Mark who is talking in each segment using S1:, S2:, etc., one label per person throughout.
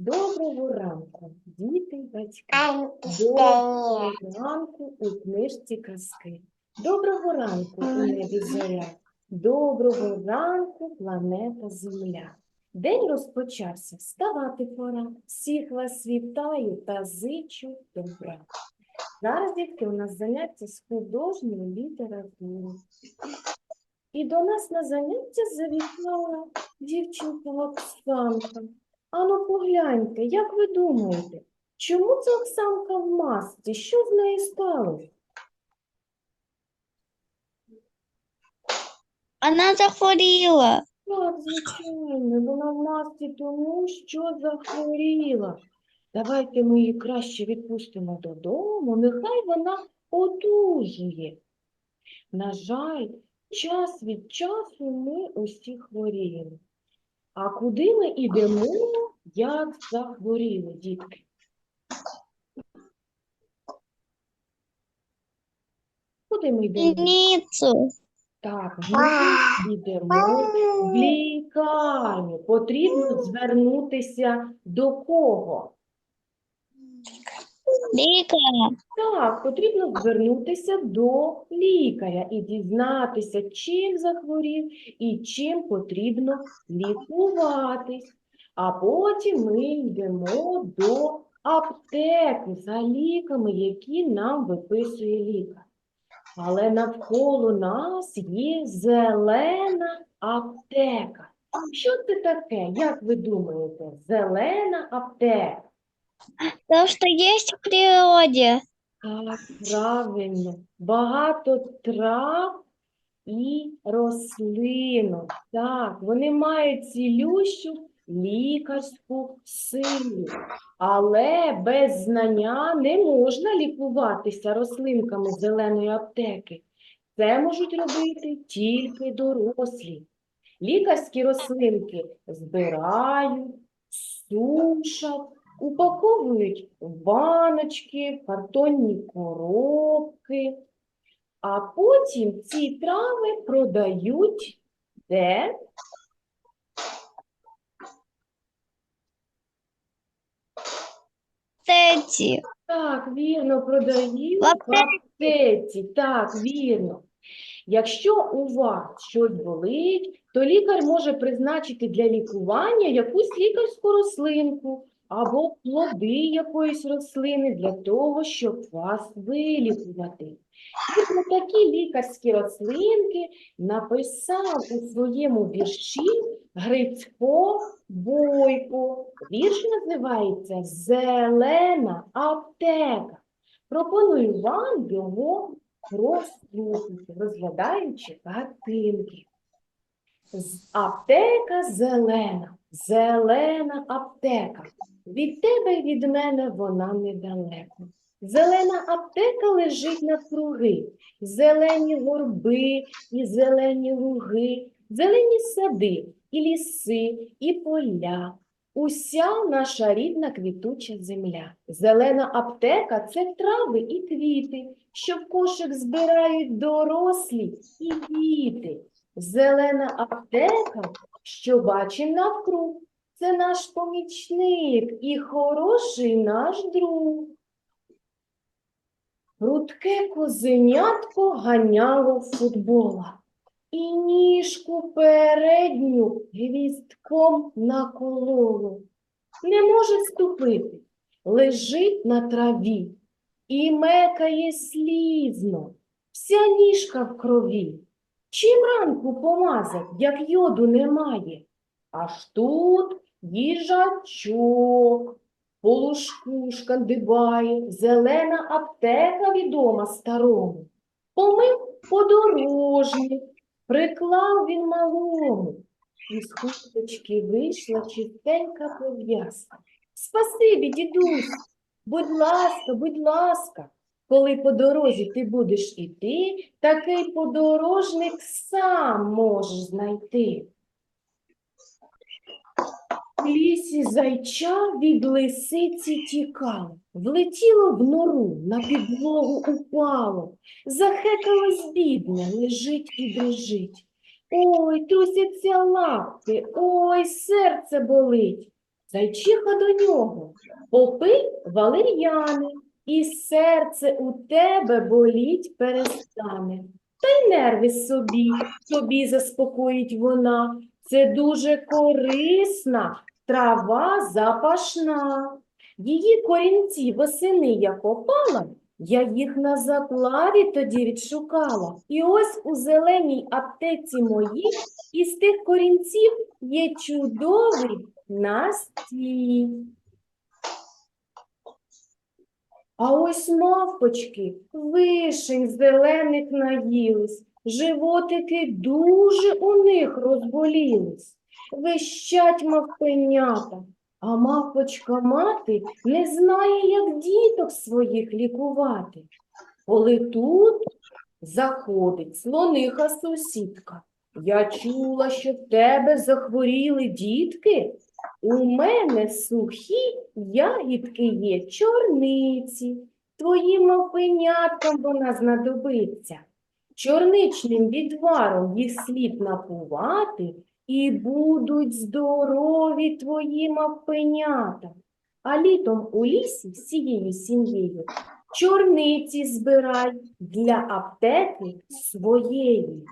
S1: Доброго ранку, діти батьки. Доброго ранку у книжці казки. Доброго ранку у небі зоря. Доброго ранку, планета Земля. День розпочався, вставати пора. Всіх вас вітаю та зичу добра. Зараз, дітки, у нас заняття з художньої літератури. І до нас на заняття завітала дівчинка Оксанка. Ану, погляньте, як ви думаєте, чому це Оксанка в масці? Що з нею сталося?
S2: Вона захворіла.
S1: Так, звичайно, вона в масці тому, що захворіла. Давайте ми її краще відпустимо додому, нехай вона одужує. На жаль, час від часу ми усі хворіємо. А куди ми йдемо, як захворіли, дітки? Куди ми йдемо?
S2: Ліцю.
S1: Так, ми йдемо в лікарню. Потрібно звернутися до кого?
S2: Лікаря.
S1: Так, потрібно звернутися до лікаря і дізнатися, чим захворів і чим потрібно лікуватись. А потім ми йдемо до аптеки за ліками, які нам виписує лікар. Але навколо нас є зелена аптека. Що це таке? Як ви думаєте? Зелена аптека.
S2: То, що є в природі.
S1: Так, правильно. Багато трав і рослинок. Так, вони мають цілющу лікарську силу. Але без знання не можна лікуватися рослинками зеленої аптеки. Це можуть робити тільки дорослі. Лікарські рослинки збирають, сушать, упаковують в баночки, в картонні коробки, а потім ці трави продають де?
S2: Теті.
S1: Так, вірно, продають
S2: в
S1: аптеці. Так, вірно. Якщо у вас щось болить, то лікар може призначити для лікування якусь лікарську рослинку або плоди якоїсь рослини для того, щоб вас вилікувати. І про такі лікарські рослинки написав у своєму вірші Грицько Бойко. Вірш називається Зелена аптека. Пропоную вам його прослухати, розглядаючи картинки. Аптека зелена, зелена аптека. Від тебе від мене вона недалеко. Зелена аптека лежить навкруги, зелені горби і зелені луги, зелені сади і ліси, і поля. Уся наша рідна квітуча земля. Зелена аптека це трави і квіти, що в кошик збирають дорослі і діти. Зелена аптека, що бачим навкруг, це наш помічник і хороший наш друг. Прудке козенятко ганяло футбола і ніжку передню гвістком накололо. Не може ступити, лежить на траві і мекає слізно, вся ніжка в крові. Чим ранку помазать, як йоду немає? Аж тут їжачок, по лужку шкандибає, зелена аптека відома старому. Помив подорожник, приклав він малому. Із хусточки вийшла чистенька пов'язка. Спасибі, дідусь, будь ласка, будь ласка. Коли по дорозі ти будеш іти, такий подорожник сам можеш знайти. В лісі зайча від лисиці тікало, влетіло в нору, на підлогу упало, захекалось бідне, лежить і дрожить. Ой, трусяться лапки, ой, серце болить. Зайчиха до нього. Попий валер'яни, і серце у тебе боліть перестане. Та й нерви собі, тобі заспокоїть вона. Це дуже корисна трава запашна. Її корінці восени як опала, я їх на заплаві тоді відшукала. І ось у зеленій аптеці моїй із тих корінців є чудовий настій. А ось мавпочки вишень зелених наїлись, животики дуже у них розболілись. Вищать мавпенята, а мавпочка мати не знає, як діток своїх лікувати. Коли тут заходить слониха сусідка, я чула, що в тебе захворіли дітки. У мене сухі ягідки є чорниці, твоїм мавпеняткам вона знадобиться. Чорничним відваром їх слід напувати, і будуть здорові твої мавпенята. А літом у лісі всією сім'єю чорниці збирай для аптеки своєї.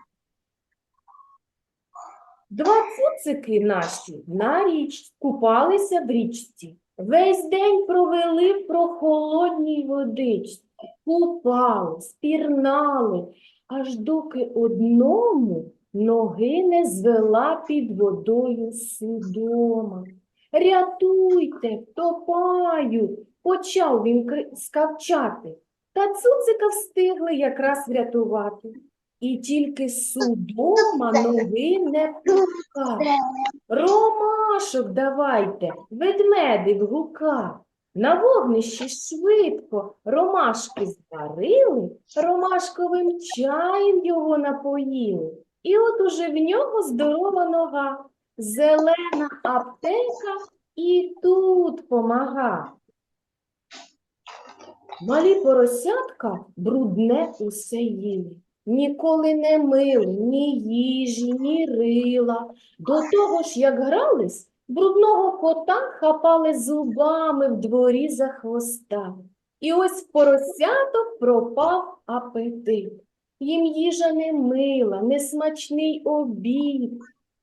S1: Два цуцики наші на річ купалися в річці. Весь день провели в прохолодній водичці. Купались, пірнали, аж доки одному ноги не звела під водою судома. Рятуйте, втопаю, почав він скавчати. Та цуцика встигли якраз врятувати. І тільки судома ноги не пускав. Ромашок давайте, ведмедик гукав. На вогнищі швидко ромашки зварили, ромашковим чаєм його напоїли. І от уже в нього здорова нога, зелена аптека і тут помага. Малі поросятка брудне усе їли. Ніколи не мили ні їжі, ні рила. До того ж, як грались, брудного кота хапали зубами в дворі за хвоста. І ось в поросяток пропав апетит. Їм їжа не мила, несмачний обід.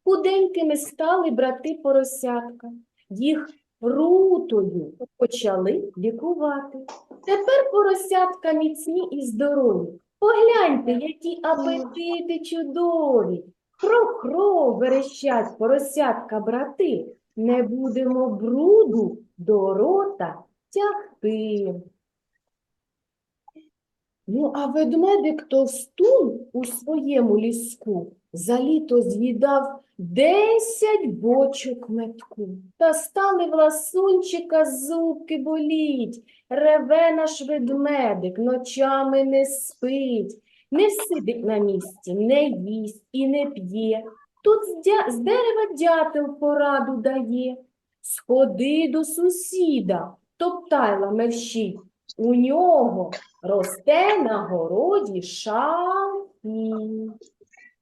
S1: Худенькими стали брати поросятка. Їх рутою почали лікувати. Тепер поросятка міцні і здорові. Погляньте, які апетити чудові. Хро-хро верещать поросятка брати. Не будемо бруду до рота тягти. Ну, а ведмедик товстун у своєму ліску за літо з'їдав десять бочок метку. Та стали в ласунчика зубки боліть. Реве наш ведмедик, ночами не спить, не сидить на місці, не їсть і не п'є. Тут з, дерева дятел пораду дає. Сходи до сусіда, топтайла мерщить. У нього росте на городі шалфій.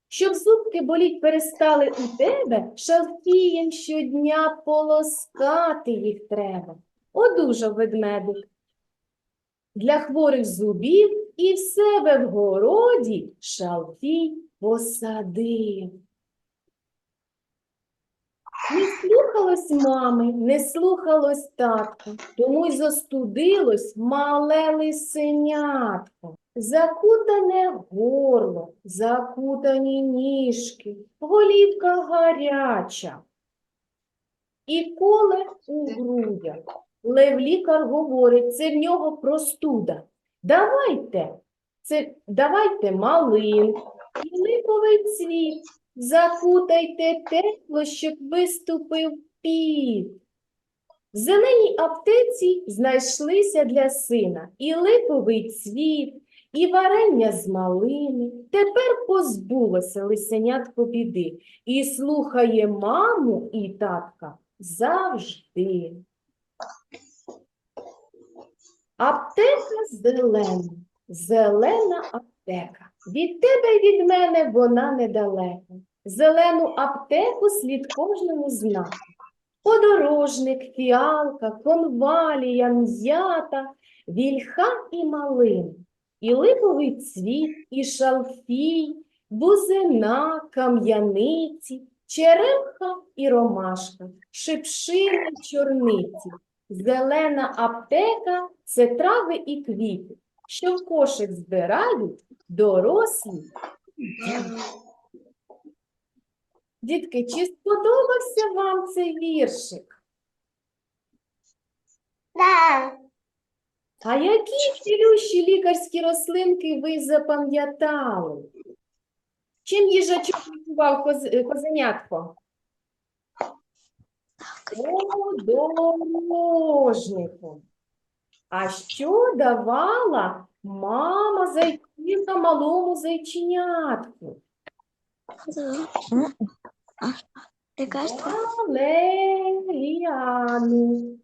S1: Щоб зубки боліть перестали у тебе, шалфієм щодня полоскати їх треба. Одужав ведмедик. Для хворих зубів і в себе в городі шалфій посадив. Не слухалось мами, не слухалось татка, тому й застудилось мале лисенятко. Закутане горло, закутані ніжки, голівка гаряча. І коле у грудях. Лев лікар говорить, це в нього простуда. Давайте, це, давайте малинку і липовий цвіт. Закутайте тепло, щоб виступив піт. В зеленій аптеці знайшлися для сина і липовий цвіт, і варення з малини. Тепер позбулося лисенятко біди і слухає маму і татка завжди. Аптека зелена, зелена аптека. Від тебе й від мене вона недалеко. Зелену аптеку слід кожному знати. подорожник, фіалка, конвалія, м'ята, вільха і малин, і липовий цвіт, і шалфій, бузина, кам'яниці, черемха і ромашка, шипшини чорниці, зелена аптека – це трави і квіти, що в кошик збирають дорослі. Дітки, чи сподобався вам цей віршик?
S2: Да.
S1: А які цілющі лікарські рослинки ви запам'ятали? Чим їжачок лікував коз... козенятко? Подорожником. А що давала мама зайчинка малому зайченятку? Валеріану.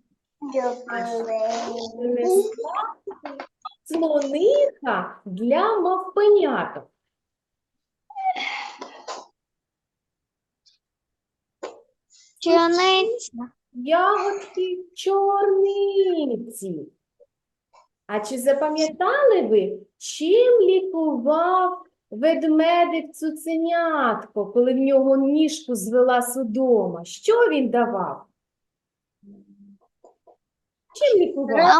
S1: Слоника для мавпеняток.
S2: Чорниця.
S1: Ягодки чорниці. А чи запам'ятали ви, чим лікував ведмедик цуценятко, коли в нього ніжку звела судома? Що він давав? Чим лікував?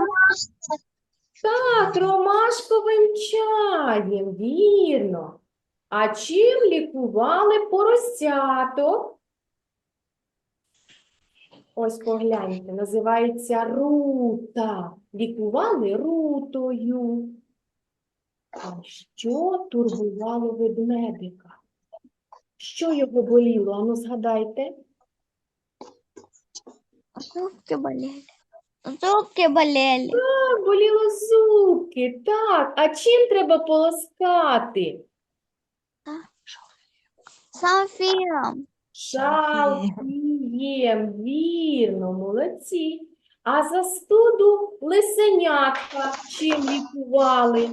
S1: Так, ромашковим чаєм, вірно. А чим лікували поросяток? Ось погляньте, називається рута. Лікували рутою. А що турбувало ведмедика? Що його боліло? Ану, згадайте.
S2: Зубки болели. Зубки болели.
S1: Так, боліло зубки, так. А чим треба полоскати?
S2: Самфіром.
S1: Шалфієм, вірно, молодці. А застуду лисенятка чим лікували?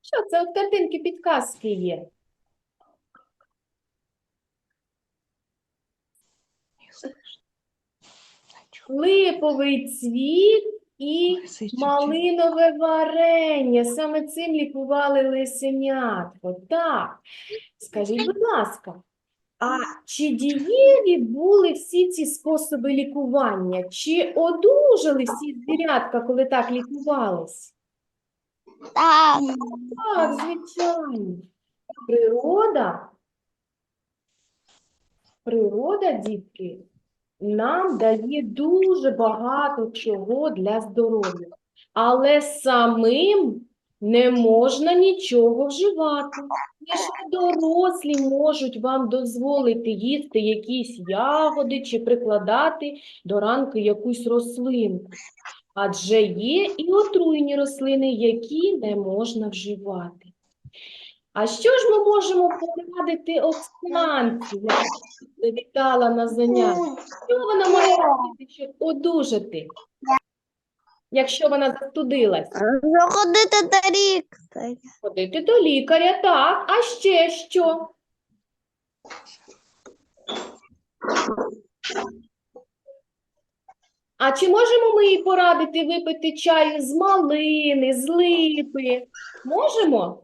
S1: Що це от картинки підказки є? Липовий цвіт і Малинове варення. Саме цим лікували лисенятко. Так. Скажіть, будь ласка, а чи дієві були всі ці способи лікування? Чи одужали всі звірятка, коли так лікувались?
S2: Так.
S1: Так, звичайно. Природа, природа, дітки, нам дає дуже багато чого для здоров'я, але самим не можна нічого вживати. Лише дорослі можуть вам дозволити їсти якісь ягоди чи прикладати до ранки якусь рослинку. Адже є і отруйні рослини, які не можна вживати. А що ж ми можемо порадити Оксанці, яка завітала на заняття? Що вона має робити, щоб одужати, якщо вона застудилась?
S2: Заходити до лікаря.
S1: Ходити до лікаря, так. А ще що? А чи можемо ми їй порадити випити чаю з малини, з липи? Можемо?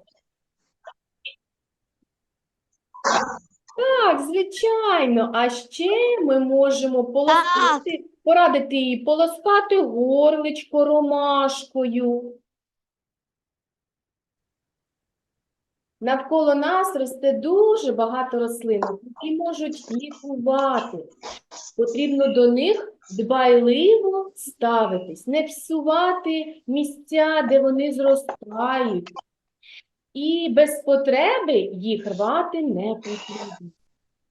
S1: Так, звичайно. А ще ми можемо полоскати, порадити їй полоскати горличко ромашкою. Навколо нас росте дуже багато рослин, які можуть лікувати. Потрібно до них дбайливо ставитись, не псувати місця, де вони зростають. І без потреби їх рвати не потрібно.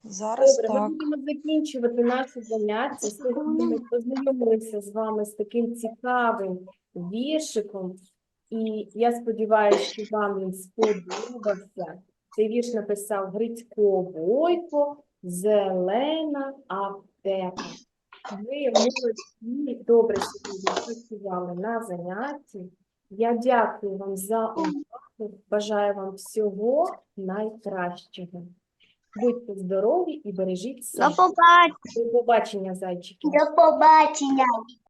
S3: Зараз
S1: Добре, ми будемо закінчувати наше заняття. Сьогодні ми познайомилися з вами з таким цікавим віршиком. І я сподіваюся, що вам він сподобався. Цей вірш написав Грицько Бойко, Зелена аптека. Ви молодці, добре сьогодні працювали на занятті. Я дякую вам за увагу. Бажаю вам всього найкращого. Будьте здорові і бережіть
S2: До
S1: себе.
S2: побачення.
S1: До побачення, зайчики.
S2: До побачення.